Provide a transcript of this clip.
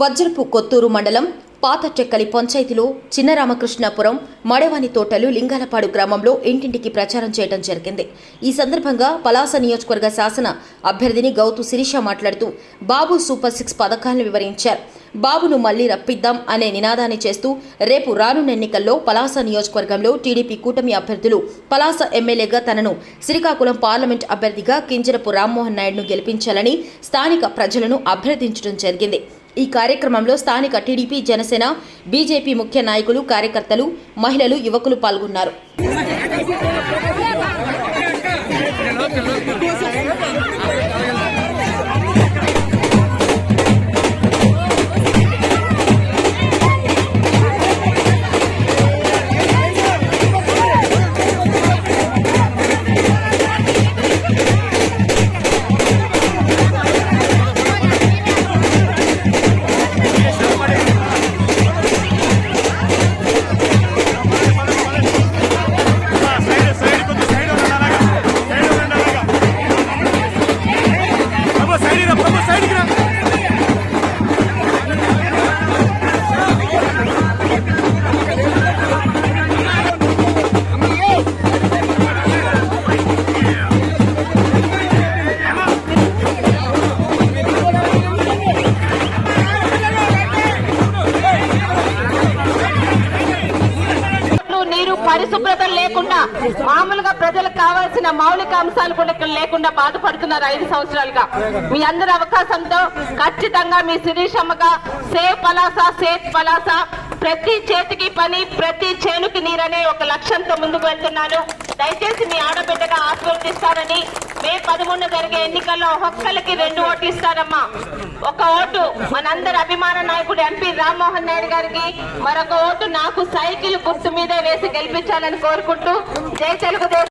వజ్రపు కొత్తూరు మండలం పాత చెక్కలి పంచాయతీలో చిన్నరామకృష్ణాపురం మడవాని తోటలు లింగాలపాడు గ్రామంలో ఇంటింటికి ప్రచారం చేయడం జరిగింది. ఈ సందర్భంగా పలాస నియోజకవర్గ శాసన అభ్యర్థిని గౌతు శిరీష మాట్లాడుతూ బాబు సూపర్ సిక్స్ పథకాలను వివరించారు. బాబును మళ్ళీ రప్పిద్దాం అనే నినాదాన్ని చేస్తూ రేపు రానున్న ఎన్నికల్లో పలాస నియోజకవర్గంలో టీడీపీ కూటమి అభ్యర్థులు పలాస ఎమ్మెల్యేగా తనను శ్రీకాకుళం పార్లమెంట్ అభ్యర్థిగా కింజరపు రామ్మోహన్ నాయుడును గెలిపించాలని స్థానిక ప్రజలను అభ్యర్థించడం జరిగింది. ఈ కార్యక్రమంలో స్థానిక టీడీపీ జనసేన బీజేపీ ముఖ్య నాయకులు కార్యకర్తలు మహిళలు యువకులు పాల్గొన్నారు. పరిశుభ్రత లేకుండా మామూలుగా ప్రజలకు కావాల్సిన మౌలిక అంశాలు కూడా ఇక్కడ లేకుండా బాధపడుతున్నారు ఐదు సంవత్సరాలుగా. మీ అందరి అవకాశంతో ఖచ్చితంగా మీ శిరీషమ్మగా సేవ్ పలాస సేఫ్ పలాస ప్రతి చేతికి పని ప్రతి చేనుకి నీరనే ఒక లక్ష్యంతో ముందుకు వెళ్తున్నాను. దయచేసి మీ ఆడబిడ్డగా ఆశీర్వదిస్తారని మే పదమూడు జరిగే ఎన్నికల్లో ఒక్కరికి రెండు ఓట్లు ఇస్తారమ్మా. ఒక ఓటు మనందరి అభిమాన నాయకుడు ఎంపీ రామ్మోహన్ నాయుడు గారికి మరొక ఓటు నాకు సైకిల్ గుర్తు మీదే వేసి గెలిపించాలని కోరుకుంటూ జై తెలుగుదేశం.